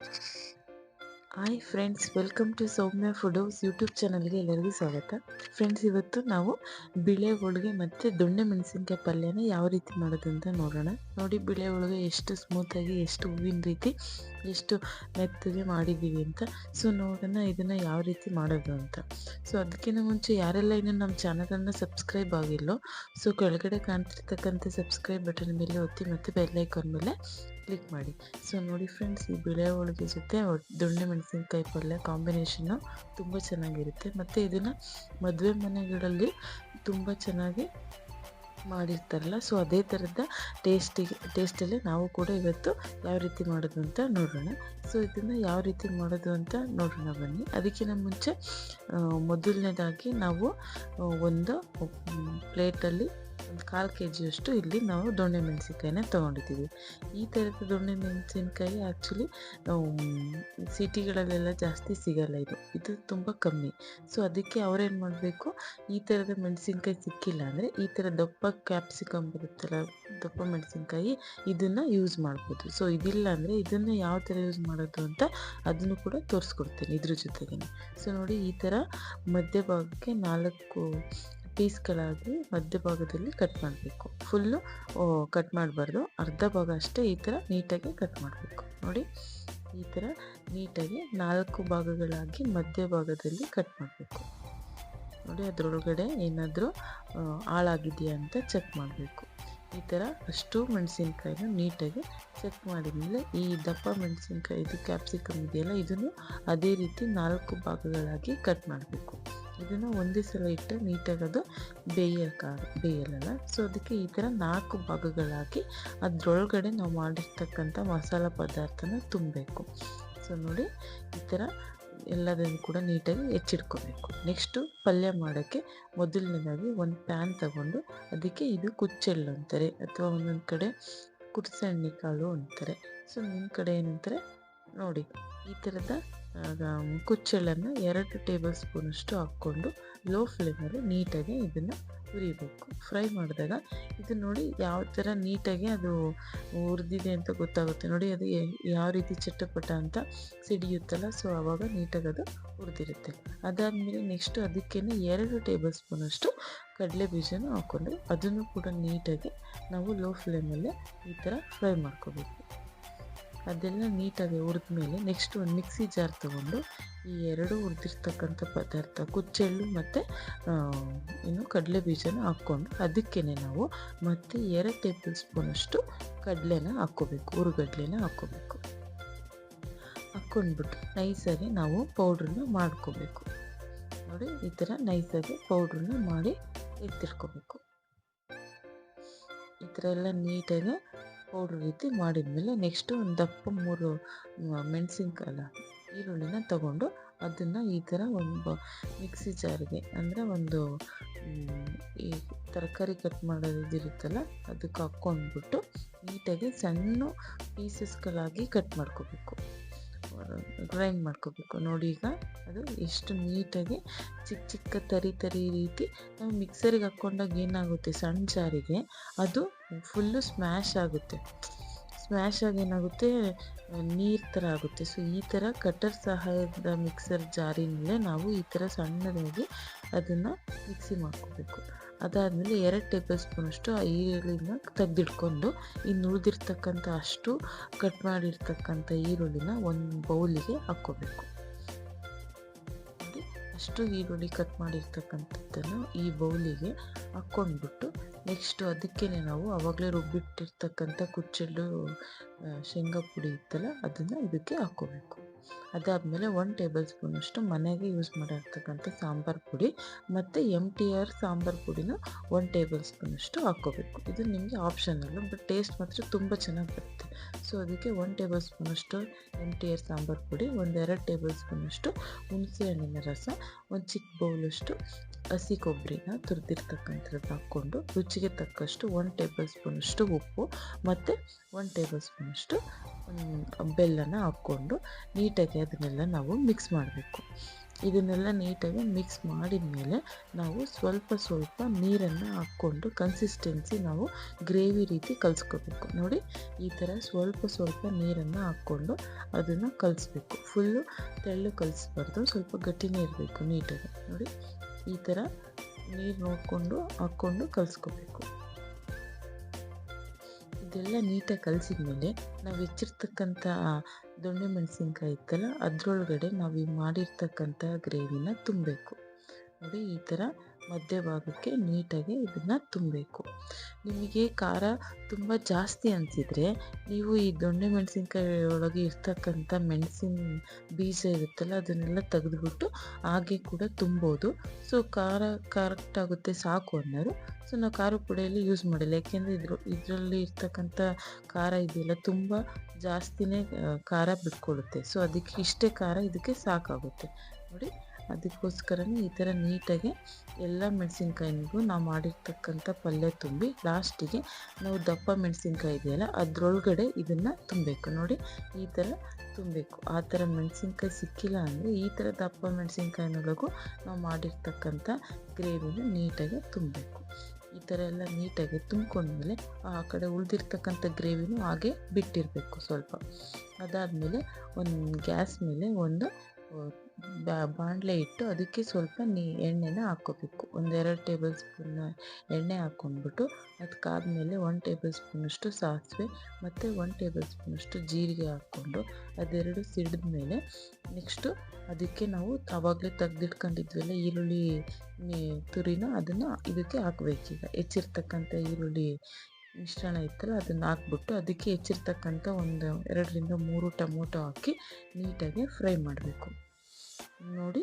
Hi friends welcome to Soumya food house YouTube ಚಾನಲ್ಗೆ ಎಲ್ಲರಿಗೂ ಸ್ವಾಗತ. ಫ್ರೆಂಡ್ಸ್ ಇವತ್ತು ನಾವು ಬಿಳೆ ಹೋಳಿಗೆ ಮತ್ತು ದೊಣ್ಣೆ ಮೆಣಸಿನ್ಕಾಯಿ ಪಲ್ಯನ ಯಾವ ರೀತಿ ಮಾಡೋದು ಅಂತ ನೋಡೋಣ. ನೋಡಿ ಬಿಳೆ ಹೋಳಿಗೆ ಎಷ್ಟು ಸ್ಮೂತಾಗಿ ಎಷ್ಟು ಹೂವಿನ ರೀತಿ ಎಷ್ಟು ಮೆತ್ತಗೆ ಮಾಡಿದ್ದೀವಿ ಅಂತ. ಸೊ ನೋಡೋಣ ಇದನ್ನು ಯಾವ ರೀತಿ ಮಾಡೋದು ಅಂತ. ಸೊ ಅದಕ್ಕಿಂತ ಮುಂಚೆ ಯಾರೆಲ್ಲ ಇನ್ನೂ ನಮ್ಮ ಚಾನಲನ್ನು ಸಬ್ಸ್ಕ್ರೈಬ್ ಆಗಿಲ್ಲೋ, ಸೊ, ಕೆಳಗಡೆ ಕಾಣ್ತಿರ್ತಕ್ಕಂಥ ಸಬ್ಸ್ಕ್ರೈಬ್ ಬಟನ್ ಮೇಲೆ ಒತ್ತಿ ಮತ್ತು ಬೆಲ್ಲೈಕಾನ್ ಮೇಲೆ ಕ್ಲಿಕ್ ಮಾಡಿ. ಸೊ ನೋಡಿ ಫ್ರೆಂಡ್ಸ್ ಈ ಬಿಳೆ ಹೋಳಿಗೆ ಜೊತೆ ದೊಣ್ಣೆ ಮೆಣಸಿನಕಾಯಿ ಪಲ್ಯ ಕಾಂಬಿನೇಷನ್ನು ತುಂಬ ಚೆನ್ನಾಗಿರುತ್ತೆ. ಮತ್ತು ಇದನ್ನು ಮದುವೆ ಮನೆಗಳಲ್ಲಿ ತುಂಬ ಚೆನ್ನಾಗಿ ಮಾಡಿರ್ತಾರಲ್ಲ ಸೊ ಅದೇ ಥರದ ಟೇಸ್ಟಿಗೆ ಟೇಸ್ಟಲ್ಲಿ ನಾವು ಕೂಡ ಇವತ್ತು ಯಾವ ರೀತಿ ಮಾಡೋದು ಅಂತ ನೋಡೋಣ. ಸೊ ಇದನ್ನು ಯಾವ ರೀತಿ ಮಾಡೋದು ಅಂತ ನೋಡೋಣ ಬನ್ನಿ. ಅದಕ್ಕಿಂತ ಮುಂಚೆ ಮೊದಲನೇದಾಗಿ ನಾವು ಒಂದು ಪ್ಲೇಟಲ್ಲಿ ಒಂದು ಕಾಲು ಕೆ ಜಿಯಷ್ಟು ಇಲ್ಲಿ ನಾವು ದೊಣ್ಣೆ ಮೆಣಸಿನ್ಕಾಯಿನ ತೊಗೊಂಡಿದ್ದೀವಿ. ಈ ಥರದ ದೊಣ್ಣೆ ಮೆಣಸಿನ್ಕಾಯಿ ಆ್ಯಕ್ಚುಲಿ ಸಿಟಿಗಳಲ್ಲೆಲ್ಲ ಜಾಸ್ತಿ ಸಿಗಲ್ಲ ಇದು. ಇದು ತುಂಬ ಕಮ್ಮಿ. ಸೊ ಅದಕ್ಕೆ ಅವ್ರೇನು ಮಾಡಬೇಕು? ಈ ಥರದ ಮೆಣಸಿನ್ಕಾಯಿ ಸಿಕ್ಕಿಲ್ಲ ಅಂದರೆ ಈ ಥರ ದಪ್ಪ ಕ್ಯಾಪ್ಸಿಕಮ್ ಬರುತ್ತಲ್ಲ, ದಪ್ಪ ಮೆಣಸಿನ್ಕಾಯಿ, ಇದನ್ನು ಯೂಸ್ ಮಾಡ್ಬೋದು. ಸೊ ಇದಿಲ್ಲ ಅಂದರೆ ಇದನ್ನು ಯಾವ ಥರ ಯೂಸ್ ಮಾಡೋದು ಅಂತ ಅದನ್ನು ಕೂಡ ತೋರಿಸ್ಕೊಡ್ತೇನೆ ಇದ್ರ ಜೊತೆಗೆ ಸೊ ನೋಡಿ ಈ ಥರ ಮಧ್ಯಭಾಗಕ್ಕೆ ನಾಲ್ಕು ಪೀಸ್ಗಳಾಗಿ ಮಧ್ಯಭಾಗದಲ್ಲಿ ಕಟ್ ಮಾಡಬೇಕು. ಫುಲ್ಲು ಕಟ್ ಮಾಡಬಾರ್ದು. ಅರ್ಧ ಭಾಗ ಅಷ್ಟೇ ಈ ಥರ ನೀಟಾಗಿ ಕಟ್ ಮಾಡಬೇಕು. ನೋಡಿ, ಈ ಥರ ನೀಟಾಗಿ ನಾಲ್ಕು ಭಾಗಗಳಾಗಿ ಮಧ್ಯಭಾಗದಲ್ಲಿ ಕಟ್ ಮಾಡಬೇಕು. ನೋಡಿ, ಅದರೊಳಗಡೆ ಏನಾದರೂ ಹಾಳಾಗಿದೆಯಾ ಅಂತ ಚೆಕ್ ಮಾಡಬೇಕು. ಈ ಥರ ಅಷ್ಟು ಮೆಣಸಿನ್ಕಾಯಿನ ನೀಟಾಗಿ ಚೆಕ್ ಮಾಡಿದ್ಮೇಲೆ ಈ ದಪ್ಪ ಮೆಣಸಿನ್ಕಾಯಿ ಇದು ಕ್ಯಾಪ್ಸಿಕಮ್ ಇದೆಯಲ್ಲ, ಇದನ್ನು ಅದೇ ರೀತಿ ನಾಲ್ಕು ಭಾಗಗಳಾಗಿ ಕಟ್ ಮಾಡಬೇಕು. ಇದನ್ನು ಒಂದೇ ಸಲ ಇಟ್ಟರೆ ನೀಟಾಗಿ ಅದು ಬೇಯೋಕ್ಕಾಗ ಬೇಯಲ್ಲ ಸೊ ಅದಕ್ಕೆ ಈ ಥರ ನಾಲ್ಕು ಭಾಗಗಳಾಗಿ ಅದರೊಳಗಡೆ ನಾವು ಮಾಡಿರ್ತಕ್ಕಂಥ ಮಸಾಲ ಪದಾರ್ಥನ ತುಂಬಬೇಕು. ಸೊ ನೋಡಿ ಈ ಥರ ಎಲ್ಲದನ್ನು ಕೂಡ ನೀಟಾಗಿ ಹೆಚ್ಚಿಟ್ಕೋಬೇಕು ನೆಕ್ಸ್ಟು ಪಲ್ಯ ಮಾಡೋಕ್ಕೆ ಮೊದಲನೇದಾಗಿ ಒಂದು ಪ್ಯಾನ್ ತಗೊಂಡು ಅದಕ್ಕೆ ಇದು ಕುಚ್ಚೆಳ್ಳು ಅಂತಾರೆ. ಅಥವಾ ಒಂದೊಂದು ಕಡೆ ಕುಟ್ಸಣ್ಣಿ ಕಾಳು ಅಂತಾರೆ. ಸೊ ನಿಮ್ಮ ಕಡೆ ಏನಂತಾರೆ? ನೋಡಿ, ಈ ಥರದ ಕುಚ್ಚಳನ್ನು ಎರಡು ಟೇಬಲ್ ಸ್ಪೂನಷ್ಟು ಹಾಕ್ಕೊಂಡು ಲೋ ಫ್ಲೇಮಲ್ಲಿ ನೀಟಾಗಿ ಇದನ್ನು ಹುರಿಬೇಕು. ಫ್ರೈ ಮಾಡಿದಾಗ ಇದು ನೋಡಿ ಯಾವ ಥರ ನೀಟಾಗಿ ಅದು ಹುರಿದಿದೆ ಅಂತ ಗೊತ್ತಾಗುತ್ತೆ. ನೋಡಿ, ಅದು ಯಾವ ರೀತಿ ಚಟ್ಟಪಟ ಅಂತ ಸಿಡಿಯುತ್ತಲ್ಲ, ಸೊ ಆವಾಗ ನೀಟಾಗಿ ಅದು ಹುರಿದಿರುತ್ತೆ. ಅದಾದಮೇಲೆ ನೆಕ್ಸ್ಟು ಅದಕ್ಕೇ ಎರಡು ಟೇಬಲ್ ಸ್ಪೂನಷ್ಟು ಕಡಲೆ ಬೀಜನ ಹಾಕ್ಕೊಂಡು ಅದನ್ನು ಕೂಡ ನೀಟಾಗಿ ನಾವು ಲೋ ಫ್ಲೇಮಲ್ಲೇ ಈ ಥರ ಫ್ರೈ ಮಾಡ್ಕೋಬೇಕು. ಅದೆಲ್ಲ ನೀಟಾಗಿ ಹುರಿದ ಮೇಲೆ ನೆಕ್ಸ್ಟ್ ಒಂದು ಮಿಕ್ಸಿ ಜಾರ್ ತೊಗೊಂಡು ಈ ಎರಡು ಹುರಿದಿರ್ತಕ್ಕಂಥ ಪದಾರ್ಥ, ಕುಚ್ಚೆಳ್ಳು ಮತ್ತು ಏನು ಕಡಲೆ ಬೀಜನ ಹಾಕ್ಕೊಂಡು ಅದಕ್ಕೇ ನಾವು ಮತ್ತೆ ಎರಡು ಟೇಬಲ್ ಸ್ಪೂನಷ್ಟು ಕಡಲೆನ ಹಾಕ್ಕೋಬೇಕು, ಹುರುಗಡ್ಲೆನ ಹಾಕ್ಕೋಬೇಕು. ಹಾಕ್ಕೊಂಡ್ಬಿಟ್ಟು ನೈಸಾಗಿ ನಾವು ಪೌಡ್ರನ್ನ ಮಾಡ್ಕೋಬೇಕು. ನೋಡಿ, ಈ ಥರ ನೈಸಾಗಿ ಪೌಡ್ರನ್ನ ಮಾಡಿ ಎತ್ತಿಟ್ಕೋಬೇಕು. ಈ ಥರ ಎಲ್ಲ ನೀಟಾಗಿ ಪೌಡ್ರ್ ರೀತಿ ಮಾಡಿದ್ಮೇಲೆ ನೆಕ್ಸ್ಟು ಒಂದು ದಪ್ಪ ಮೂರು ಮೆಣಸಿನ್ಕಾಯಲ್ಲ ಈರುಳ್ಳಿನ ತಗೊಂಡು ಅದನ್ನು ಈ ಥರ ಒಂದು ಮಿಕ್ಸಿ ಜಾರಿಗೆ ಅಂದರೆ ಒಂದು ಈ ತರಕಾರಿ ಕಟ್ ಮಾಡೋದಿರುತ್ತಲ್ಲ ಅದಕ್ಕೆ ಹಾಕ್ಕೊಂಡ್ಬಿಟ್ಟು ನೀಟಾಗಿ ಸಣ್ಣ ಪೀಸಸ್ಗಳಾಗಿ ಕಟ್ ಮಾಡ್ಕೋಬೇಕು. ಗ್ರೈಂಡ್ ಮಾಡ್ಕೋಬೇಕು. ನೋಡಿ ಈಗ ಅದು ಎಷ್ಟು ನೀಟಾಗಿ ಚಿಕ್ಕ ಚಿಕ್ಕ ತರಿ ತರಿ ರೀತಿ ನಾವು ಮಿಕ್ಸರಿಗೆ ಹಾಕ್ಕೊಂಡಾಗ ಏನಾಗುತ್ತೆ? ಸಣ್ಣ ಜಾರಿಗೆ ಅದು ಫುಲ್ಲು ಸ್ಮ್ಯಾಶ್ ಆಗುತ್ತೆ. ಸ್ಮ್ಯಾಶ್ ಆಗಿ ಏನಾಗುತ್ತೆ? ನೀರು ಥರ ಆಗುತ್ತೆ. ಸೊ ಈ ಥರ ಕಟರ್ ಸಹಾಯದ ಮಿಕ್ಸರ್ ಜಾರಿನಲ್ಲೇ ನಾವು ಈ ಥರ ಸಣ್ಣದಾಗಿ ಅದನ್ನು ಮಿಕ್ಸಿ ಮಾಡ್ಕೋಬೇಕು. ಅದಾದಮೇಲೆ ಎರಡು ಟೇಬಲ್ ಸ್ಪೂನಷ್ಟು ಈರುಳ್ಳಿನ ತೆಗೆದಿಟ್ಕೊಂಡು ಇನ್ನು ಉಳಿದಿರ್ತಕ್ಕಂಥ ಅಷ್ಟು ಕಟ್ ಮಾಡಿರ್ತಕ್ಕಂಥ ಈರುಳ್ಳಿನ ಒಂದು ಬೌಲಿಗೆ ಹಾಕ್ಕೋಬೇಕು. ಅಷ್ಟು ಈರುಳ್ಳಿ ಕಟ್ ಮಾಡಿರ್ತಕ್ಕಂಥದ್ದನ್ನು ಈ ಬೌಲಿಗೆ ಹಾಕ್ಕೊಂಡ್ಬಿಟ್ಟು ನೆಕ್ಸ್ಟು ಅದಕ್ಕೇ ನಾವು ಆವಾಗಲೇ ರುಬ್ಬಿಟ್ಟಿರ್ತಕ್ಕಂಥ ಕುಚ್ಚಲು ಶೇಂಗಾ ಪುಡಿ ಇತ್ತಲ್ಲ, ಅದನ್ನು ಇದಕ್ಕೆ ಹಾಕ್ಕೋಬೇಕು ಅದಾದಮೇಲೆ ಒನ್ ಟೇಬಲ್ ಸ್ಪೂನಷ್ಟು ಮನೆಗೆ ಯೂಸ್ ಮಾಡಿರ್ತಕ್ಕಂಥ ಸಾಂಬಾರು ಪುಡಿ ಮತ್ತು ಎಂ ಟಿ ಆರ್ ಸಾಂಬಾರು ಪುಡಿನ ಒನ್ ಟೇಬಲ್ ಸ್ಪೂನಷ್ಟು ಹಾಕ್ಕೋಬೇಕು ಇದು ನಿಮಗೆ ಆಪ್ಷನಲ್ಲು ಬಟ್ ಟೇಸ್ಟ್ ಮಾತ್ರ ತುಂಬ ಚೆನ್ನಾಗಿ ಬರುತ್ತೆ. ಸೊ ಅದಕ್ಕೆ ಒನ್ ಟೇಬಲ್ ಸ್ಪೂನಷ್ಟು ಎಂ ಟಿ ಆರ್ ಸಾಂಬಾರು ಪುಡಿ, ಒಂದೆರಡು ಟೇಬಲ್ ಸ್ಪೂನಷ್ಟು ಹುಣಸೆ ಹಣ್ಣಿನ ರಸ, ಒಂದು ಚಿಕ್ಕ ಬೌಲಷ್ಟು ಹಸಿ ಕೊಬ್ಬರಿನ ತುರಿದಿರ್ತಕ್ಕಂಥದ್ದು ಹಾಕ್ಕೊಂಡು ರುಚಿಗೆ ತಕ್ಕಷ್ಟು ಒನ್ ಟೇಬಲ್ ಸ್ಪೂನಷ್ಟು ಉಪ್ಪು ಮತ್ತು ಒನ್ ಟೇಬಲ್ ಸ್ಪೂನಷ್ಟು ಬೆಲ್ಲನ ಹಾಕ್ಕೊಂಡು ನೀಟಾಗಿ ಅದನ್ನೆಲ್ಲ ನಾವು ಮಿಕ್ಸ್ ಮಾಡಬೇಕು. ಇದನ್ನೆಲ್ಲ ನೀಟಾಗಿ ಮಿಕ್ಸ್ ಮಾಡಿದ ಮೇಲೆ ನಾವು ಸ್ವಲ್ಪ ಸ್ವಲ್ಪ ನೀರನ್ನು ಹಾಕ್ಕೊಂಡು ಕನ್ಸಿಸ್ಟೆನ್ಸಿ ನಾವು ಗ್ರೇವಿ ರೀತಿ ಕಲಿಸ್ಕೋಬೇಕು. ನೋಡಿ, ಈ ಥರ ಸ್ವಲ್ಪ ಸ್ವಲ್ಪ ನೀರನ್ನು ಹಾಕ್ಕೊಂಡು ಅದನ್ನು ಕಲಿಸ್ಬೇಕು. ಫುಲ್ಲು ತೆಳ್ಳು ಕಲಿಸ್ಬಾರ್ದು, ಸ್ವಲ್ಪ ಗಟ್ಟಿನೇ ಇರಬೇಕು ನೀಟಾಗಿ. ನೋಡಿ ಈ ಥರ ನೀರು ನೋಡಿಕೊಂಡು ಹಾಕ್ಕೊಂಡು ಕಲಿಸ್ಕೋಬೇಕು. ಇದೆಲ್ಲ ನೀಟಾಗಿ ಕಲಿಸಿದ್ಮೇಲೆ ನಾವು ಹೆಚ್ಚಿರ್ತಕ್ಕಂಥ ದೊಣ್ಣೆ ಮೆಣಸಿನ್ಕಾಯಿ ಇತ್ತಲ್ಲ, ಅದರೊಳಗಡೆ ನಾವು ಈ ಮಾಡಿರ್ತಕ್ಕಂಥ ಗ್ರೇವಿನ ತುಂಬಬೇಕು. ನೋಡಿ ಈ ಥರ ಮಧ್ಯಭಾಗಕ್ಕೆ ನೀಟಾಗಿ ಇದನ್ನು ತುಂಬಬೇಕು. ನಿಮಗೆ ಖಾರ ತುಂಬ ಜಾಸ್ತಿ ಅನಿಸಿದರೆ ನೀವು ಈ ದೊಣ್ಣೆ ಮೆಣಸಿನ್ಕಾಯಿ ಒಳಗೆ ಇರ್ತಕ್ಕಂಥ ಮೆಣಸಿನ ಬೀಜ ಇರುತ್ತಲ್ಲ ಅದನ್ನೆಲ್ಲ ತೆಗೆದುಬಿಟ್ಟು ಹಾಗೆ ಕೂಡ ತುಂಬೋದು. ಸೊ ಖಾರ, ಕರೆಕ್ಟ್ ಆಗುತ್ತೆ ಸಾಕು ಅನ್ನೋರು. ಸೊ ನಾವು ಖಾರ ಪುಡಿಯಲ್ಲಿ ಯೂಸ್ ಮಾಡಿಲ್ಲ. ಯಾಕೆಂದರೆ ಇದ್ರ, ಇದರಲ್ಲಿ ಇರ್ತಕ್ಕಂಥ ಖಾರ ಇದೆಯಲ್ಲ ತುಂಬ ಜಾಸ್ತಿನೇ ಖಾರ ಬಿಟ್ಕೊಳ್ಳುತ್ತೆ ಸೊ ಅದಕ್ಕೆ ಇಷ್ಟೇ ಖಾರ ಇದಕ್ಕೆ ಸಾಕಾಗುತ್ತೆ. ನೋಡಿ ಅದಕ್ಕೋಸ್ಕರನೇ ಈ ಥರ ನೀಟಾಗಿ ಎಲ್ಲ ಮೆಣಸಿನ್ಕಾಯಿನಿಗೂ ನಾವು ಮಾಡಿರ್ತಕ್ಕಂಥ ಪಲ್ಯ ತುಂಬಿ ಲಾಸ್ಟಿಗೆ ನಾವು ದಪ್ಪ ಮೆಣಸಿನ್ಕಾಯಿ ಇದೆಯಲ್ಲ ಅದರೊಳಗಡೆ ಇದನ್ನು ತುಂಬಬೇಕು. ನೋಡಿ, ಈ ಥರ ತುಂಬಬೇಕು. ಆ ಥರ ಮೆಣಸಿನ್ಕಾಯಿ ಸಿಕ್ಕಿಲ್ಲ ಅಂದರೆ ಈ ಥರ ದಪ್ಪ ಮೆಣಸಿನ್ಕಾಯಿನೊಳಗೂ ನಾವು ಮಾಡಿರ್ತಕ್ಕಂಥ ಗ್ರೇವಿನ ನೀಟಾಗಿ ತುಂಬಬೇಕು. ಈ ಥರ ಎಲ್ಲ ನೀಟಾಗಿ ತುಂಬ್ಕೊಂಡ್ಮೇಲೆ ಆ ಕಡೆ ಉಳಿದಿರ್ತಕ್ಕಂಥ ಗ್ರೇವಿನೂ ಹಾಗೆ ಬಿಟ್ಟಿರಬೇಕು ಸ್ವಲ್ಪ. ಅದಾದಮೇಲೆ ಒಂದು ಗ್ಯಾಸ್ ಮೇಲೆ ಒಂದು ಬಾಣಲೆ ಇಟ್ಟು ಅದಕ್ಕೆ ಸ್ವಲ್ಪ ನೀ, ಎಣ್ಣೆನ ಹಾಕ್ಕೋಬೇಕು. ಒಂದೆರಡು ಟೇಬಲ್ ಸ್ಪೂನ್ ಎಣ್ಣೆ ಹಾಕ್ಕೊಂಡ್ಬಿಟ್ಟು ಅದಕ್ಕಾದ್ಮೇಲೆ ಒನ್ ಟೇಬಲ್ ಸ್ಪೂನಷ್ಟು ಸಾಸಿವೆ ಮತ್ತು ಒನ್ ಟೇಬಲ್ ಸ್ಪೂನಷ್ಟು ಜೀರಿಗೆ ಹಾಕ್ಕೊಂಡು ಅದೆರಡು ಸಿಡಿದ ಮೇಲೆ ನೆಕ್ಸ್ಟು ಅದಕ್ಕೆ ನಾವು ಆವಾಗಲೇ ತೆಗ್ದಿಟ್ಕೊಂಡಿದ್ವಲ್ಲ ಈರುಳ್ಳಿ ತುರಿನ ಅದನ್ನು ಇದಕ್ಕೆ ಹಾಕ್ಬೇಕೀಗ. ಹೆಚ್ಚಿರ್ತಕ್ಕಂಥ ಈರುಳ್ಳಿ ಮಿಶ್ರಣ ಇತ್ತಲ್ಲ ಅದನ್ನು ಹಾಕ್ಬಿಟ್ಟು ಅದಕ್ಕೆ ಹೆಚ್ಚಿರ್ತಕ್ಕಂಥ ಒಂದು ಎರಡರಿಂದ ಮೂರು ಟೊಮೊಟೊ ಹಾಕಿ ನೀಟಾಗಿ ಫ್ರೈ ಮಾಡಬೇಕು. ನೋಡಿ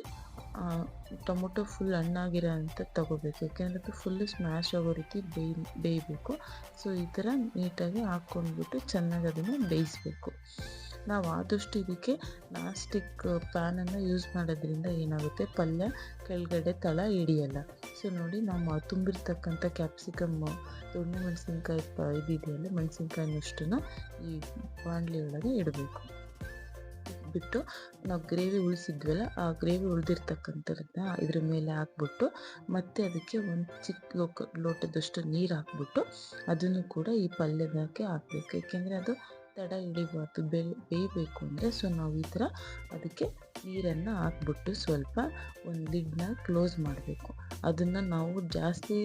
ಟೊಮೊಟೊ ಫುಲ್ ಹಣ್ಣಾಗಿರೋ ಅಂತ ತಗೋಬೇಕು. ಯಾಕೆಂದರೆ ಅದು ಫುಲ್ಲು ಸ್ಮ್ಯಾಶ್ ಆಗೋ ರೀತಿ ಬೇಯ್, ಬೇಯಬೇಕು. ಸೊ ಈ ಥರ ನೀಟಾಗಿ ಹಾಕ್ಕೊಂಡ್ಬಿಟ್ಟು ಚೆನ್ನಾಗಿ ಅದನ್ನು ಬೇಯಿಸಬೇಕು. ನಾವು ಆದಷ್ಟು ಇದಕ್ಕೆ ನಾಸ್ಟಿಕ್ ಪ್ಯಾನನ್ನು ಯೂಸ್ ಮಾಡೋದ್ರಿಂದ ಏನಾಗುತ್ತೆ? ಪಲ್ಯ ಕೆಳಗಡೆ ತಳ ಹಿಡಿಯಲ್ಲ. ಸೊ ನೋಡಿ, ನಾವು ತುಂಬಿರ್ತಕ್ಕಂಥ ಕ್ಯಾಪ್ಸಿಕಮ್ ದೊಣ್ಣೆ ಮೆಣಸಿನ್ಕಾಯಿ ಪ, ಇದಿದೆಯಲ್ಲ, ಮೆಣಸಿನ್ಕಾಯಿನಷ್ಟನ್ನು ಈ ಬಾಣಲಿ ಒಳಗೆ ಇಡಬೇಕು. ಬಿಟ್ಟು ನಾವು ಗ್ರೇವಿ ಉಳಿಸಿದ್ವಲ್ಲ, ಆ ಗ್ರೇವಿ ಉಳಿದಿರ್ತಕ್ಕಂಥದ್ದನ್ನ ಇದ್ರ ಮೇಲೆ ಹಾಕ್ಬಿಟ್ಟು ಮತ್ತೆ ಅದಕ್ಕೆ ಒಂದು ಚಿಕ್ಕ ಲೋಕ, ಲೋಟದಷ್ಟು ನೀರು ಹಾಕ್ಬಿಟ್ಟು ಅದನ್ನು ಕೂಡ ಈ ಪಲ್ಯದಕ್ಕೆ ಹಾಕ್ಬೇಕು. ಏಕೆಂದರೆ ಅದು ತಡ ಹಿಡಿಬಾರ್ದು ಬೇಯಬೇಕು ಅಂದರೆ. ಸೊ ನಾವು ಈ ಥರ ಅದಕ್ಕೆ ನೀರನ್ನು ಹಾಕ್ಬಿಟ್ಟು ಸ್ವಲ್ಪ ಒಂದು ಲಿಡ್ನ ಕ್ಲೋಸ್ ಮಾಡಬೇಕು. ಅದನ್ನು ನಾವು ಜಾಸ್ತಿ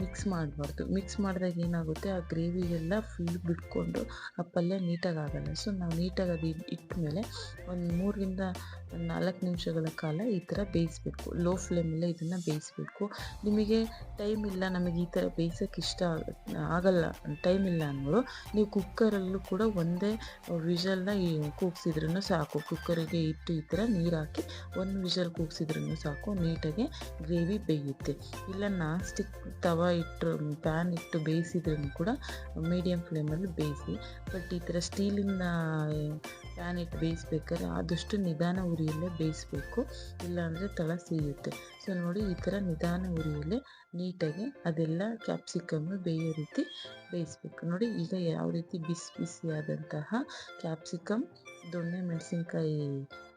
ಮಿಕ್ಸ್ ಮಾಡಬಾರ್ದು. ಮಿಕ್ಸ್ ಮಾಡಿದಾಗ ಏನಾಗುತ್ತೆ? ಆ ಗ್ರೇವಿಗೆಲ್ಲ ಫುಲ್ ಬಿಟ್ಕೊಂಡು ಆ ಪಲ್ಯ ನೀಟಾಗಿ ಆಗಲ್ಲ ಸೊ ನಾವು ನೀಟಾಗಿ ಅದು ಇಟ್ಟ ಮೇಲೆ ಒಂದು ಮೂರರಿಂದ ನಾಲ್ಕು ನಿಮಿಷಗಳ ಕಾಲ ಈ ಥರ ಬೇಯಿಸಬೇಕು. ಲೋ ಫ್ಲೇಮಲ್ಲೇ ಇದನ್ನು ಬೇಯಿಸಬೇಕು. ನಿಮಗೆ ಟೈಮ್ ಇಲ್ಲ, ನಮಗೆ ಈ ಥರ ಬೇಯಿಸೋಕ್ಕೆ ಇಷ್ಟ ಆಗಲ್ಲ ಟೈಮ್ ಇಲ್ಲ ಅನ್ನೋರು ನೀವು ಕುಕ್ಕರಲ್ಲೂ ಕೂಡ ಒಂದೇ ವಿಷಲ್ನ ಕೂಗ್ಸಿದ್ರೂ ಸಾಕು. ಕುಕ್ಕರಿಗೆ ಇಟ್ಟು ಈ ಥರ ನೀರು ಹಾಕಿ ಒಂದು ವಿಷಲ್ ಕೂಗಿಸಿದ್ರೂ ಸಾಕು, ನೀಟಾಗಿ ಗ್ರೇವಿ ಬೇಯುತ್ತೆ. ಇಲ್ಲ ನಾನ್ ಸ್ಟಿಕ್ ತವ ಇಟ್ಟು ಪ್ಯಾನ್ ಇಟ್ಟು ಬೇಯಿಸಿದ್ರೂ ಕೂಡ ಮೀಡಿಯಮ್ ಫ್ಲೇಮಲ್ಲಿ ಬೇಯಿಸಿ ಬಟ್ ಈ ಥರ ಸ್ಟೀಲಿನ ಪ್ಯಾನ್ ಇಟ್ಟು ಬೇಯಿಸ್ಬೇಕಾದ್ರೆ ಆದಷ್ಟು ನಿಧಾನ ಉರಿಯಲ್ಲೇ ಬೇಯಿಸಬೇಕು. ಇಲ್ಲಾಂದರೆ ತಳ ಸಿಗುತ್ತೆ ಸೊ ನೋಡಿ ಈ ಥರ ನಿಧಾನ ಉರಿಯಲ್ಲೇ ನೀಟಾಗಿ ಅದೆಲ್ಲ ಕ್ಯಾಪ್ಸಿಕಮ್ಮು ಬೇಯೋ ರೀತಿ ಬೇಯಿಸ್ಬೇಕು. ನೋಡಿ ಈಗ ಯಾವ ರೀತಿ ಬಿಸಿ ಬಿಸಿಯಾದಂತಹ ಕ್ಯಾಪ್ಸಿಕಮ್ ದೊಣ್ಣೆ, ಮೆಣಸಿನ್ಕಾಯಿ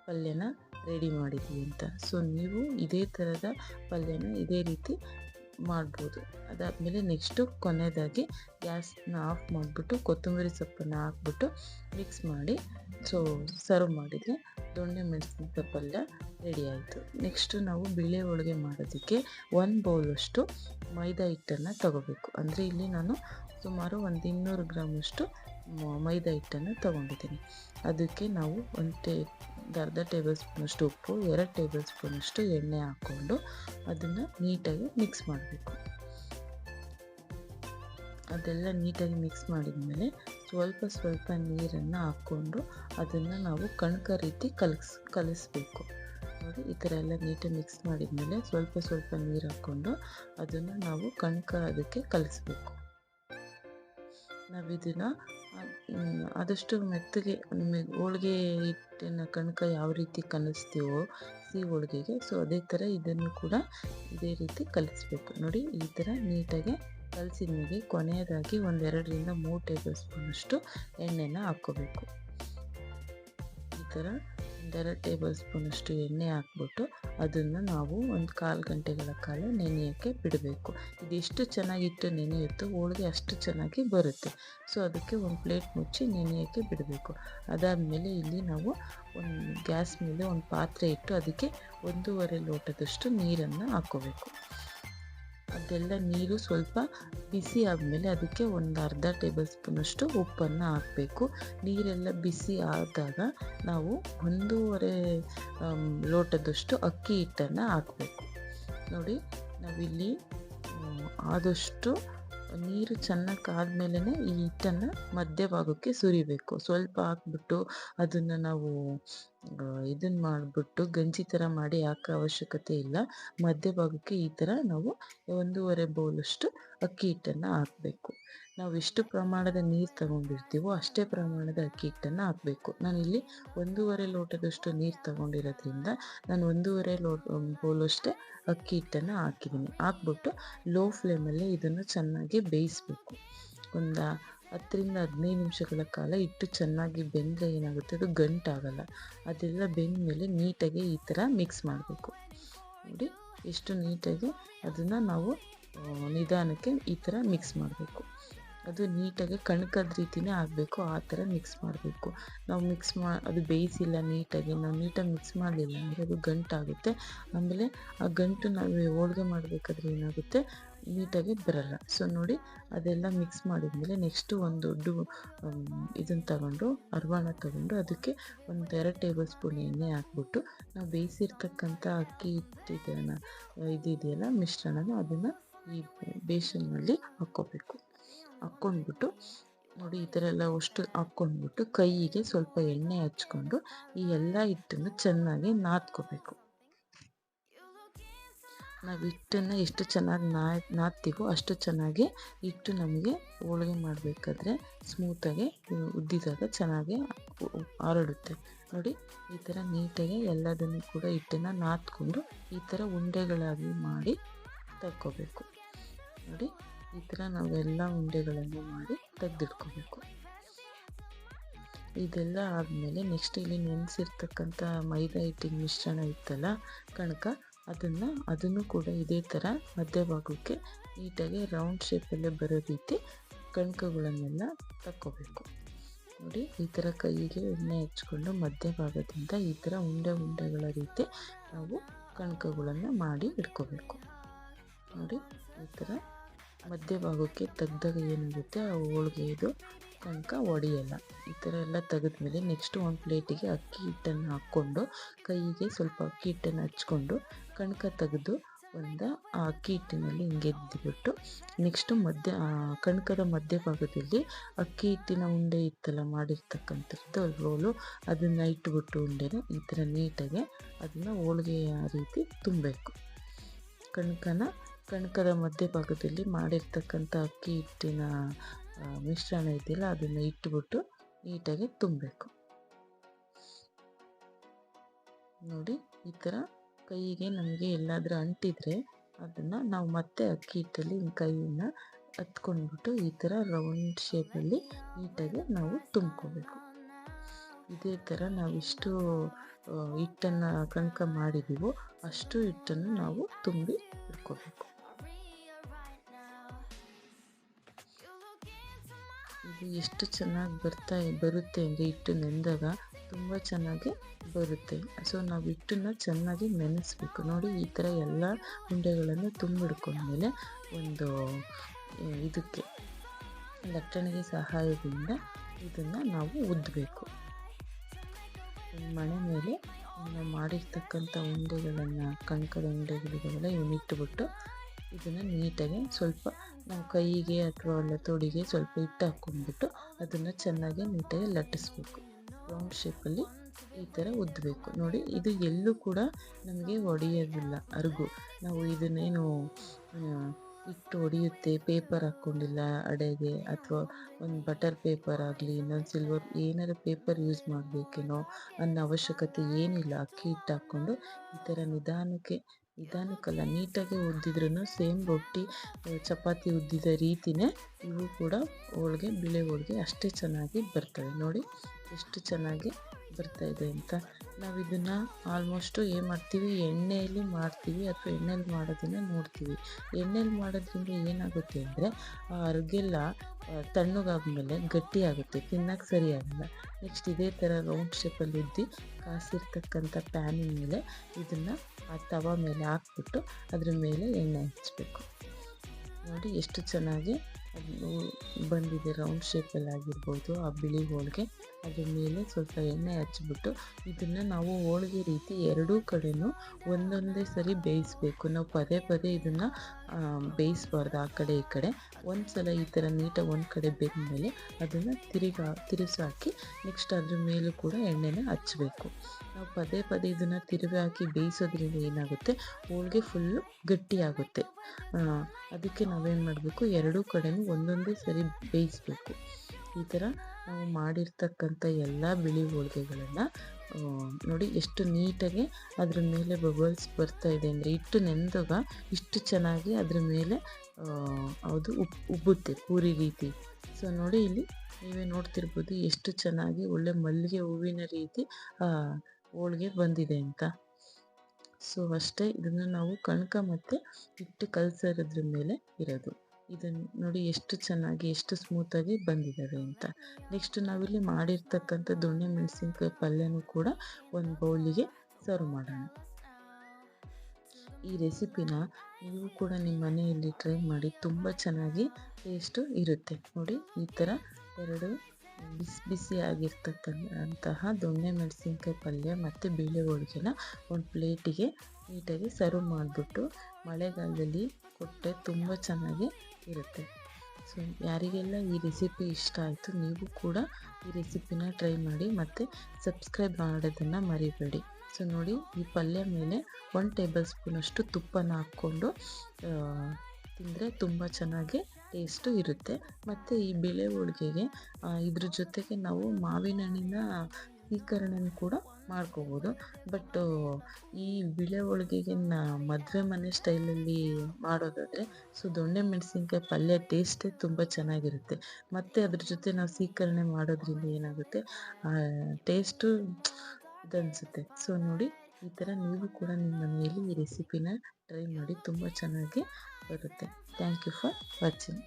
ಪಲ್ಯನ ರೆಡಿ ಮಾಡಿದ್ವಿ ಅಂತ. ಸೊ ನೀವು ಇದೇ ಥರದ ಪಲ್ಯನ ಇದೇ ರೀತಿ ಮಾಡ್ಬೋದು. ಅದಾದಮೇಲೆ ನೆಕ್ಸ್ಟು ಕೊನೆಯದಾಗಿ ಗ್ಯಾಸ್ನ ಆಫ್ ಮಾಡಿಬಿಟ್ಟು ಕೊತ್ತಂಬರಿ ಸೊಪ್ಪನ್ನು ಹಾಕ್ಬಿಟ್ಟು ಮಿಕ್ಸ್ ಮಾಡಿ ಸೊ ಸರ್ವ್ ಮಾಡಿದರೆ ದೊಣ್ಣೆ ಮೆಣಸಿನ ಪಲ್ಯ ರೆಡಿ ಆಯಿತು. ನೆಕ್ಸ್ಟು ನಾವು ಬಿಳೆ ಹೋಳಿಗೆ ಮಾಡೋದಕ್ಕೆ ಒಂದು ಬೌಲಷ್ಟು ಮೈದಾ ಹಿಟ್ಟನ್ನು ತಗೋಬೇಕು. ಅಂದರೆ ಇಲ್ಲಿ ನಾನು ಸುಮಾರು ಒಂದು ಇನ್ನೂರು ಗ್ರಾಮಷ್ಟು ಮೈದಾ ಹಿಟ್ಟನ್ನು ತಗೊಂಡಿದ್ದೀನಿ. ಅದಕ್ಕೆ ನಾವು ಒಂದು ಟೇ ಅರ್ಧ ಟೇಬಲ್ ಸ್ಪೂನಷ್ಟು ಉಪ್ಪು, ಎರಡು ಟೇಬಲ್ ಸ್ಪೂನಷ್ಟು ಎಣ್ಣೆ ಹಾಕ್ಕೊಂಡು ಅದನ್ನು ನೀಟಾಗಿ ಮಿಕ್ಸ್ ಮಾಡಬೇಕು. ಅದೆಲ್ಲ ನೀಟಾಗಿ ಮಿಕ್ಸ್ ಮಾಡಿದ್ಮೇಲೆ ಸ್ವಲ್ಪ ಸ್ವಲ್ಪ ನೀರನ್ನು ಹಾಕ್ಕೊಂಡು ಅದನ್ನು ನಾವು ಕಣಕ ರೀತಿ ಕಲಸ್, ಕಲಿಸ್ಬೇಕು. ನೋಡಿ, ಈ ಥರ ಎಲ್ಲ ನೀಟಾಗಿ ಮಿಕ್ಸ್ ಮಾಡಿದ್ಮೇಲೆ ಸ್ವಲ್ಪ ಸ್ವಲ್ಪ ನೀರು ಹಾಕ್ಕೊಂಡು ಅದನ್ನು ನಾವು ಕಣಕ ಅದಕ್ಕೆ ಕಲಿಸ್ಬೇಕು. ನಾವು ಇದನ್ನು ಆದಷ್ಟು ಮೆತ್ತಗೆ ಹೋಳ್ಗೆ ಹಿಟ್ಟಿನ ಕಣಕ ಯಾವ ರೀತಿ ಕಲಿಸ್ತೀವೋ ಸಿಹಿ ಹೋಳಿಗೆಗೆ, ಸೊ ಅದೇ ಥರ ಇದನ್ನು ಕೂಡ ಇದೇ ರೀತಿ ಕಲಿಸ್ಬೇಕು. ನೋಡಿ, ಈ ಥರ ನೀಟಾಗಿ ಕಲಸಿದ ಮೇಲೆ ಕೊನೆಯದಾಗಿ ಒಂದೆರಡರಿಂದ ಮೂರು ಟೇಬಲ್ ಸ್ಪೂನಷ್ಟು ಎಣ್ಣೆನ ಹಾಕ್ಕೋಬೇಕು. ಈ ಥರ ಒಂದೆರಡು ಟೇಬಲ್ ಸ್ಪೂನಷ್ಟು ಎಣ್ಣೆ ಹಾಕ್ಬಿಟ್ಟು ಅದನ್ನು ನಾವು ಒಂದು ಕಾಲು ಗಂಟೆಗಳ ಕಾಲ ನೆನೆಯೋಕ್ಕೆ ಬಿಡಬೇಕು. ಇದೆಷ್ಟು ಚೆನ್ನಾಗಿಟ್ಟು ನೆನೆಯುತ್ತೋ, ಹೋಳಿಗೆ ಅಷ್ಟು ಚೆನ್ನಾಗಿ ಬರುತ್ತೆ. ಸೊ, ಅದಕ್ಕೆ ಒಂದು ಪ್ಲೇಟ್ ಮುಚ್ಚಿ ನೆನೆಯೋಕ್ಕೆ ಬಿಡಬೇಕು. ಅದಾದಮೇಲೆ ಇಲ್ಲಿ ನಾವು ಒಂದು ಗ್ಯಾಸ್ ಮೇಲೆ ಒಂದು ಪಾತ್ರೆ ಇಟ್ಟು ಅದಕ್ಕೆ ಒಂದೂವರೆ ಲೋಟದಷ್ಟು ನೀರನ್ನು ಹಾಕ್ಕೋಬೇಕು. ಅದೆಲ್ಲ ನೀರು ಸ್ವಲ್ಪ ಬಿಸಿ ಆದಮೇಲೆ ಅದಕ್ಕೆ ಒಂದು ಅರ್ಧ ಟೇಬಲ್ ಸ್ಪೂನಷ್ಟು ಉಪ್ಪನ್ನು ಹಾಕಬೇಕು. ನೀರೆಲ್ಲ ಬಿಸಿ ಆದಾಗ ನಾವು ಒಂದೂವರೆ ಲೋಟದಷ್ಟು ಅಕ್ಕಿ ಹಿಟ್ಟನ್ನು ಹಾಕಬೇಕು. ನೋಡಿ, ನಾವಿಲ್ಲಿ ಆದಷ್ಟು ನೀರು ಚೆನ್ನಾಗಿ ಕಾದ್ಮೇಲೆ ಈ ಹಿಟ್ಟನ್ನು ಮಧ್ಯಭಾಗಕ್ಕೆ ಸುರಿಬೇಕು. ಸ್ವಲ್ಪ ಹಾಕ್ಬಿಟ್ಟು ಅದನ್ನು ನಾವು ಇದನ್ನು ಮಾಡಿಬಿಟ್ಟು ಗಂಜಿ ಥರ ಮಾಡಿ ಹಾಕೋ ಅವಶ್ಯಕತೆ ಇಲ್ಲ. ಮಧ್ಯಭಾಗಕ್ಕೆ ಈ ಥರ ನಾವು ಒಂದೂವರೆ ಬೌಲಷ್ಟು ಅಕ್ಕಿ ಹಿಟ್ಟನ್ನು ಹಾಕಬೇಕು. ನಾವು ಎಷ್ಟು ಪ್ರಮಾಣದ ನೀರು ತಗೊಂಡಿರ್ತೀವೋ ಅಷ್ಟೇ ಪ್ರಮಾಣದ ಅಕ್ಕಿ ಹಿಟ್ಟನ್ನು ಹಾಕಬೇಕು. ನಾನಿಲ್ಲಿ ಒಂದೂವರೆ ಲೋಟದಷ್ಟು ನೀರು ತಗೊಂಡಿರೋದ್ರಿಂದ ನಾನು ಒಂದೂವರೆ ಲೋಟ ಬೋಲಷ್ಟೇ ಅಕ್ಕಿ ಹಿಟ್ಟನ್ನು ಹಾಕಿದ್ದೀನಿ ಹಾಕ್ಬಿಟ್ಟು ಲೋ ಫ್ಲೇಮಲ್ಲಿ ಇದನ್ನು ಚೆನ್ನಾಗಿ ಬೇಯಿಸಬೇಕು. ಒಂದು ಹತ್ತರಿಂದ ಹದಿನೈದು ನಿಮಿಷಗಳ ಕಾಲ ಇಟ್ಟು ಚೆನ್ನಾಗಿ ಬೆಂದರೆ ಏನಾಗುತ್ತೆ? ಅದು ಗಂಟಾಗಲ್ಲ. ಅದೆಲ್ಲ ಬೆಂದ ಮೇಲೆ ನೀಟಾಗಿ ಈ ಥರ ಮಿಕ್ಸ್ ಮಾಡಬೇಕು. ನೋಡಿ ಎಷ್ಟು ನೀಟಾಗಿ ಅದನ್ನು ನಾವು ನಿಧಾನಕ್ಕೆ ಈ ಥರ ಮಿಕ್ಸ್ ಮಾಡಬೇಕು. ಅದು ನೀಟಾಗಿ ಕಣ್ಕದ ರೀತಿಯೇ ಆಗಬೇಕು, ಆ ಥರ ಮಿಕ್ಸ್ ಮಾಡಬೇಕು. ನಾವು ಮಿಕ್ಸ್ ಮಾ, ಅದು ಬೇಯಿಸಿಲ್ಲ ನೀಟಾಗಿ, ನಾವು ನೀಟಾಗಿ ಮಿಕ್ಸ್ ಮಾಡಲಿಲ್ಲ ಅಂದರೆ ಅದು ಗಂಟಾಗುತ್ತೆ. ಆಮೇಲೆ ಆ ಗಂಟು ನಾವು ಹೋಳಿಗೆ ಮಾಡಬೇಕಾದ್ರೆ ಏನಾಗುತ್ತೆ? ನೀಟಾಗಿ ಬರಲ್ಲ. ಸೊ ನೋಡಿ, ಅದೆಲ್ಲ ಮಿಕ್ಸ್ ಮಾಡಿದ್ಮೇಲೆ ನೆಕ್ಸ್ಟು ಒಂದು ದೊಡ್ಡ ಇದನ್ನು ತಗೊಂಡು, ಅರ್ವಾಣ ತಗೊಂಡು ಅದಕ್ಕೆ ಒಂದು ಎರಡು ಟೇಬಲ್ ಸ್ಪೂನ್ ಎಣ್ಣೆ ಹಾಕ್ಬಿಟ್ಟು ನಾವು ಬೇಯಿಸಿರ್ತಕ್ಕಂಥ ಅಕ್ಕಿ ಹಿಟ್ಟಿದೆಯಲ್ಲ, ಇದಿದೆಯಲ್ಲ, ಮಿಶ್ರಣನ ಅದನ್ನು ಈ ಬೇಸನ್ನಲ್ಲಿ ಹಾಕ್ಕೋಬೇಕು. ಹಾಕ್ಕೊಂಡ್ಬಿಟ್ಟು ನೋಡಿ ಈ ಥರ ಎಲ್ಲ ಅಷ್ಟು ಹಾಕ್ಕೊಂಡ್ಬಿಟ್ಟು ಕೈಗೆ ಸ್ವಲ್ಪ ಎಣ್ಣೆ ಹಚ್ಕೊಂಡು ಈ ಎಲ್ಲ ಹಿಟ್ಟನ್ನು ಚೆನ್ನಾಗಿ ನಾದ್ಕೋಬೇಕು. ನಾವು ಹಿಟ್ಟನ್ನು ಎಷ್ಟು ಚೆನ್ನಾಗಿ ನಾ ನಾದ್ತೀವೋ ಅಷ್ಟು ಚೆನ್ನಾಗಿ ಹಿಟ್ಟು ನಮಗೆ ಹೋಳಿಗೆ ಮಾಡಬೇಕಾದ್ರೆ ಸ್ಮೂತಾಗಿ ಉದ್ದಿದಾಗ ಚೆನ್ನಾಗಿ ಹರಡುತ್ತೆ ನೋಡಿ ಈ ಥರ ನೀಟಾಗಿ ಎಲ್ಲದನ್ನು ಕೂಡ ಹಿಟ್ಟನ್ನು ನಾದ್ಕೊಂಡು ಈ ಥರ ಉಂಡೆಗಳಾಗಿ ಮಾಡಿ ತಕ್ಕೋಬೇಕು. ನೋಡಿ ಈ ಥರ ನಾವೆಲ್ಲ ಉಂಡೆಗಳನ್ನು ಮಾಡಿ ತೆಗೆದಿಟ್ಕೋಬೇಕು. ಇದೆಲ್ಲ ಆದಮೇಲೆ ನೆಕ್ಸ್ಟ್ ಇಲ್ಲಿ ನೆನೆಸಿರ್ತಕ್ಕಂಥ ಮೈದಾ ಹಿಟ್ಟಿನ ಮಿಶ್ರಣ ಇತ್ತಲ್ಲ ಕಣಕ, ಅದನ್ನು ಅದನ್ನು ಕೂಡ ಇದೇ ಥರ ಮಧ್ಯಭಾಗಕ್ಕೆ ನೀಟಾಗಿ ರೌಂಡ್ ಶೇಪಲ್ಲೇ ಬರೋ ರೀತಿ ಕಣಕಗಳನ್ನೆಲ್ಲ ತಕ್ಕೋಬೇಕು. ನೋಡಿ, ಈ ಥರ ಕೈಗೆ ಎಣ್ಣೆ ಹಚ್ಕೊಂಡು ಮಧ್ಯಭಾಗದಿಂದ ಈ ಥರ ಉಂಡೆ ಉಂಡೆಗಳ ರೀತಿ ನಾವು ಕಣಕಗಳನ್ನು ಮಾಡಿ ಇಟ್ಕೋಬೇಕು. ನೋಡಿ, ಈ ಥರ ಮಧ್ಯಭಾಗಕ್ಕೆ ತೆಗ್ದಾಗ ಏನಾಗುತ್ತೆ ಆ ಹೋಳ್ಗೆ ಇದು ಕಂಕ ಒಡೆಯಲ್ಲ. ಈ ಥರ ಎಲ್ಲ ತೆಗೆದ್ಮೇಲೆ ನೆಕ್ಸ್ಟ್ ಒಂದು ಪ್ಲೇಟಿಗೆ ಅಕ್ಕಿ ಹಿಟ್ಟನ್ನು ಹಾಕ್ಕೊಂಡು, ಕೈಗೆ ಸ್ವಲ್ಪ ಅಕ್ಕಿ ಹಿಟ್ಟನ್ನು ಹಚ್ಕೊಂಡು, ಕಣಕ ತೆಗೆದು ಒಂದು ಆ ಅಕ್ಕಿ ಹಿಟ್ಟಿನಲ್ಲಿ ಹಿಂಗೆ ಎದ್ದುಬಿಟ್ಟು ನೆಕ್ಸ್ಟು ಮಧ್ಯ ಕಣಕದ ಮಧ್ಯಭಾಗದಲ್ಲಿ ಅಕ್ಕಿ ಹಿಟ್ಟಿನ ಉಂಡೆ ಇತ್ತಲ್ಲ, ಮಾಡಿರ್ತಕ್ಕಂಥದ್ದು ರೋಲು ಅದನ್ನು ಇಟ್ಬಿಟ್ಟು ಉಂಡೆನ ಈ ಥರ ನೀಟಾಗಿ ಅದನ್ನು ಹೋಳ್ಗೆಯ ರೀತಿ ತುಂಬಬೇಕು. ಕಣಕನ ಕಣಕದ ಮಧ್ಯಭಾಗದಲ್ಲಿ ಮಾಡಿರ್ತಕ್ಕಂಥ ಅಕ್ಕಿ ಹಿಟ್ಟಿನ ಮಿಶ್ರಣ ಇದೆಯಲ್ಲ ಅದನ್ನು ಇಟ್ಬಿಟ್ಟು ನೀಟಾಗಿ ತುಂಬಬೇಕು. ನೋಡಿ, ಈ ಥರ ಕೈಗೆ ನಮಗೆ ಎಲ್ಲಾದರೂ ಅಂಟಿದರೆ ಅದನ್ನು ನಾವು ಮತ್ತೆ ಅಕ್ಕಿ ಹಿಟ್ಟಲ್ಲಿ ಕೈಯನ್ನು ಹತ್ಕೊಂಡ್ಬಿಟ್ಟು ಈ ಥರ ರೌಂಡ್ ಶೇಪಲ್ಲಿ ನೀಟಾಗಿ ನಾವು ತುಂಬ್ಕೋಬೇಕು. ಇದೇ ಥರ ನಾವಿಷ್ಟು ಹಿಟ್ಟನ್ನು ಕಣಕ ಮಾಡಿದ್ದೀವೋ ಅಷ್ಟು ಹಿಟ್ಟನ್ನು ನಾವು ತುಂಬಿ ಇಟ್ಕೋಬೇಕು. ಇದು ಎಷ್ಟು ಚೆನ್ನಾಗಿ ಬರ್ತಾ ಬರುತ್ತೆ ಅಂದರೆ ಹಿಟ್ಟು ನೆಂದಾಗ ತುಂಬ ಚೆನ್ನಾಗಿ ಬರುತ್ತೆ. ಸೊ ನಾವು ಹಿಟ್ಟನ್ನು ಚೆನ್ನಾಗಿ ನೆನೆಸ್ಬೇಕು. ನೋಡಿ ಈ ಥರ ಎಲ್ಲ ಉಂಡೆಗಳನ್ನು ತುಂಬಿಡ್ಕೊಂಡ್ಮೇಲೆ ಒಂದು ಇದಕ್ಕೆ ಲಟ್ಟಣಿಗೆ ಸಹಾಯದಿಂದ ಇದನ್ನು ನಾವು ಉದ್ದಬೇಕು ಒಂದು ಮಣೆ ಮೇಲೆ ನಾವು ಮಾಡಿರ್ತಕ್ಕಂಥ ಉಂಡೆಗಳನ್ನು ಕಣಕದ ಉಂಡೆಗಳಿಗೆಲ್ಲ ಇವನ್ನ ಇಟ್ಟುಬಿಟ್ಟು ಇದನ್ನು ನೀಟಾಗಿ ಸ್ವಲ್ಪ ನಾವು ಕೈಗೆ ಅಥವಾ ಅಲ್ಲ ತೊಡಿಗೆ ಸ್ವಲ್ಪ ಹಿಟ್ಟು ಹಾಕ್ಕೊಂಡ್ಬಿಟ್ಟು ಅದನ್ನು ಚೆನ್ನಾಗಿ ನೀಟಾಗಿ ಲಟ್ಟಿಸ್ಬೇಕು. ರೌಂಡ್ ಶೇಪಲ್ಲಿ ಈ ಥರ ಉದ್ದಬೇಕು ನೋಡಿ, ಇದು ಎಲ್ಲೂ ಕೂಡ ನಮಗೆ ಒಡೆಯೋದಿಲ್ಲ, ಅರಿಗು. ನಾವು ಇದನ್ನೇನು ಹಿಟ್ಟು ಹೊಡೆಯುತ್ತೆ ಪೇಪರ್ ಹಾಕ್ಕೊಂಡಿಲ್ಲ ಅಡೆಗೆ, ಅಥವಾ ಒಂದು ಬಟರ್ ಪೇಪರ್ ಆಗಲಿ, ಇನ್ನೊಂದು ಸಿಲ್ವರ್ ಏನಾರು ಪೇಪರ್ ಯೂಸ್ ಮಾಡಬೇಕೇನೋ ಅನ್ನೋ ಅವಶ್ಯಕತೆ ಏನಿಲ್ಲ, ಅಕ್ಕಿ ಹಿಟ್ಟು ಹಾಕ್ಕೊಂಡು ಈ ಥರ ನಿಧಾನಕ್ಕೆ ನಿಧಾನಕ್ಕಲ್ಲ, ನೀಟಾಗಿ ಉದ್ದಿದ್ರೂ ಸೇಮ್ ರೊಟ್ಟಿ ಚಪಾತಿ ಉದ್ದಿದ ರೀತಿಯೇ ಇವು ಕೂಡ ಹೋಳ್ಗೆ, ಬಿಳೆ ಹೋಳಿಗೆ ಅಷ್ಟೇ ಚೆನ್ನಾಗಿ ಬರ್ತವೆ. ನೋಡಿ ಎಷ್ಟು ಚೆನ್ನಾಗಿ ಬರ್ತಾಯಿದೆ ಅಂತ. ನಾವು ಇದನ್ನು ಆಲ್ಮೋಸ್ಟು ಏನು ಮಾಡ್ತೀವಿ? ಎಣ್ಣೆಯಲ್ಲಿ ಮಾಡ್ತೀವಿ ಅಥವಾ ಎಣ್ಣೆಯಲ್ಲಿ ಮಾಡೋದನ್ನು ನೋಡ್ತೀವಿ. ಎಣ್ಣೆಯಲ್ಲಿ ಮಾಡೋದ್ರಿಂದ ಏನಾಗುತ್ತೆ ಅಂದರೆ, ಆ, ಅರ್ಗೆಲ್ಲ ತಣ್ಣಗಾದ್ಮೇಲೆ ಗಟ್ಟಿ ಆಗುತ್ತೆ ತಿನ್ನಕ್ಕೆ ಸರಿ ಆಗಲ್ಲ ನೆಕ್ಸ್ಟ್ ಇದೇ ಥರ ರೌಂಡ್ ಶೇಪಲ್ಲಿ ಉದ್ದಿ ಕಾಸಿರ್ತಕ್ಕಂಥ ಪ್ಯಾನಿನ ಮೇಲೆ ಇದನ್ನು ಆ ತವ ಮೇಲೆ ಹಾಕ್ಬಿಟ್ಟು ಅದ್ರ ಮೇಲೆ ಎಣ್ಣೆ ಹಚ್ಚಬೇಕು ನೋಡಿ ಎಷ್ಟು ಚೆನ್ನಾಗಿ ಅದು ಬಂದಿದೆ ರೌಂಡ್ ಶೇಪಲ್ಲಿ ಆಗಿರ್ಬೋದು ಆ ಬಿಳಿ ಹೋಳಿಗೆ. ಅದ್ರ ಮೇಲೆ ಸ್ವಲ್ಪ ಎಣ್ಣೆ ಹಚ್ಬಿಟ್ಟು ಇದನ್ನು ನಾವು ಹೋಳಿಗೆ ರೀತಿ ಎರಡೂ ಕಡೆಯೂ ಒಂದೊಂದೇ ಸರಿ ಬೇಯಿಸಬೇಕು. ನಾವು ಪದೇ ಪದೇ ಇದನ್ನು ಬೇಯಿಸ್ಬಾರ್ದು ಆ ಕಡೆ ಈ ಕಡೆ. ಒಂದು ಸಲ ಈ ಥರ ನೀಟಾಗಿ ಒಂದು ಕಡೆ ಮೇಲೆ ಅದನ್ನು ತಿರುಗಾ, ತಿರುಸಾಕಿ ನೆಕ್ಸ್ಟ್ ಅದ್ರ ಮೇಲೂ ಕೂಡ ಎಣ್ಣೆನ ಹಚ್ಚಬೇಕು ನಾವು ಪದೇ ಪದೇ ಇದನ್ನು ತಿರುಗಿ ಹಾಕಿ ಬೇಯಿಸೋದ್ರಿಂದ ಏನಾಗುತ್ತೆ? ಹೋಳಿಗೆ ಫುಲ್ಲು ಗಟ್ಟಿಯಾಗುತ್ತೆ. ಅದಕ್ಕೆ ನಾವೇನು ಮಾಡಬೇಕು? ಎರಡೂ ಕಡೆಯೂ ಒಂದೊಂದೇ ಸರಿ ಬೇಯಿಸಬೇಕು. ಈ ಥರ ನಾವು ಮಾಡಿರ್ತಕ್ಕಂಥ ಎಲ್ಲ ಬಿಳಿ ಹೋಳಿಗೆಗಳನ್ನು ನೋಡಿ ಎಷ್ಟು ನೀಟಾಗಿ ಅದ್ರ ಮೇಲೆ ಬಬಲ್ಸ್ ಬರ್ತಾ ಇದೆ ಅಂದರೆ ಇಷ್ಟು ನೆಂದಾಗ ಇಷ್ಟು ಚೆನ್ನಾಗಿ ಅದ್ರ ಮೇಲೆ ಅದು ಉಬ್ಬುತ್ತೆ ಪೂರಿ ರೀತಿ. ಸೊ ನೋಡಿ ಇಲ್ಲಿ ನೀವೇ ನೋಡ್ತಿರ್ಬೋದು ಎಷ್ಟು ಚೆನ್ನಾಗಿ ಒಳ್ಳೆ ಮಲ್ಲಿಗೆ ಹೂವಿನ ರೀತಿ ಹೋಳಿಗೆ ಬಂದಿದೆ ಅಂತ. ಸೊ ಅಷ್ಟೇ ಇದನ್ನು ನಾವು ಕಣಕ ಮತ್ತು ಹಿಟ್ಟು ಕಲಸಿರೋದ್ರ ಮೇಲೆ ಇರೋದು. ಇದನ್ನು ನೋಡಿ ಎಷ್ಟು ಚೆನ್ನಾಗಿ, ಎಷ್ಟು ಸ್ಮೂತಾಗಿ ಬಂದಿದ್ದಾವೆ ಅಂತ. ನೆಕ್ಸ್ಟ್ ನಾವಿಲ್ಲಿ ಮಾಡಿರ್ತಕ್ಕಂಥ ದೊಣ್ಣೆ ಮೆಣಸಿನ್ಕಾಯಿ ಪಲ್ಯನೂ ಕೂಡ ಒಂದು ಬೌಲಿಗೆ ಸರ್ವ್ ಮಾಡೋಣ. ಈ ರೆಸಿಪಿನ ನೀವು ಕೂಡ ನಿಮ್ಮ ಮನೆಯಲ್ಲಿ ಟ್ರೈ ಮಾಡಿ ತುಂಬ ಚೆನ್ನಾಗಿ ಟೇಸ್ಟು ಇರುತ್ತೆ. ನೋಡಿ, ಈ ಥರ ಎರಡು ಬಿಸಿ ಬಿಸಿ ಆಗಿರ್ತಕ್ಕಂತಹ ದೊಣ್ಣೆ ಮೆಣಸಿನ್ಕಾಯಿ ಪಲ್ಯ ಮತ್ತು ಬೇಳೆ ಹೋಳಿಗೆನ ಒಂದು ಪ್ಲೇಟಿಗೆ ನೀಟಾಗಿ ಸರ್ವ್ ಮಾಡಿಬಿಟ್ಟು ಮಳೆಗಾಲದಲ್ಲಿ ಕೊಟ್ಟೆ ತುಂಬ ಚೆನ್ನಾಗಿ ಇರುತ್ತೆ. ಸೊ ಯಾರಿಗೆಲ್ಲ ಈ ರೆಸಿಪಿ ಇಷ್ಟ ಆಯಿತು ನೀವು ಕೂಡ ಈ ರೆಸಿಪಿನ ಟ್ರೈ ಮಾಡಿ ಮತ್ತು ಸಬ್ಸ್ಕ್ರೈಬ್ ಮಾಡೋದನ್ನು ಮರಿಬೇಡಿ. ಸೊ ನೋಡಿ ಈ ಪಲ್ಯ ಮೇಲೆ ಒನ್ ಟೇಬಲ್ ಸ್ಪೂನಷ್ಟು ತುಪ್ಪನ ಹಾಕ್ಕೊಂಡು ತಿಂದರೆ ತುಂಬ ಚೆನ್ನಾಗಿ ಟೇಸ್ಟು ಇರುತ್ತೆ. ಮತ್ತು ಈ ಬೆಳೆ ಹೋಳಿಗೆಗೆ ಇದ್ರ ಜೊತೆಗೆ ನಾವು ಮಾವಿನ ಹಣ್ಣಿನ ಸ್ವೀಕರಣೆನ ಕೂಡ ಮಾಡ್ಕೋಬೋದು. ಬಟ್ ಈ ಬಿಳೆ ಹೋಳಿಗೆಗೆ ಮದುವೆ ಮನೆ ಸ್ಟೈಲಲ್ಲಿ ಮಾಡೋದಾದರೆ, ಸೊ ದೊಣ್ಣೆ ಮೆಣಸಿನ್ಕಾಯಿ ಪಲ್ಯ ಟೇಸ್ಟೇ ತುಂಬ ಚೆನ್ನಾಗಿರುತ್ತೆ. ಮತ್ತು ಅದ್ರ ಜೊತೆ ನಾವು ಸ್ವೀಕರಣೆ ಮಾಡೋದ್ರಿಂದ ಏನಾಗುತ್ತೆ ಟೇಸ್ಟು ಇದನ್ಸುತ್ತೆ ಸೊ ನೋಡಿ, ಈ ಥರ ನೀವು ಕೂಡ ನಿಮ್ಮ ಮನೆಯಲ್ಲಿ ಈ ರೆಸಿಪಿನ ಟ್ರೈ ಮಾಡಿ ತುಂಬ ಚೆನ್ನಾಗಿ ಬರುತ್ತೆ. Thank you for watching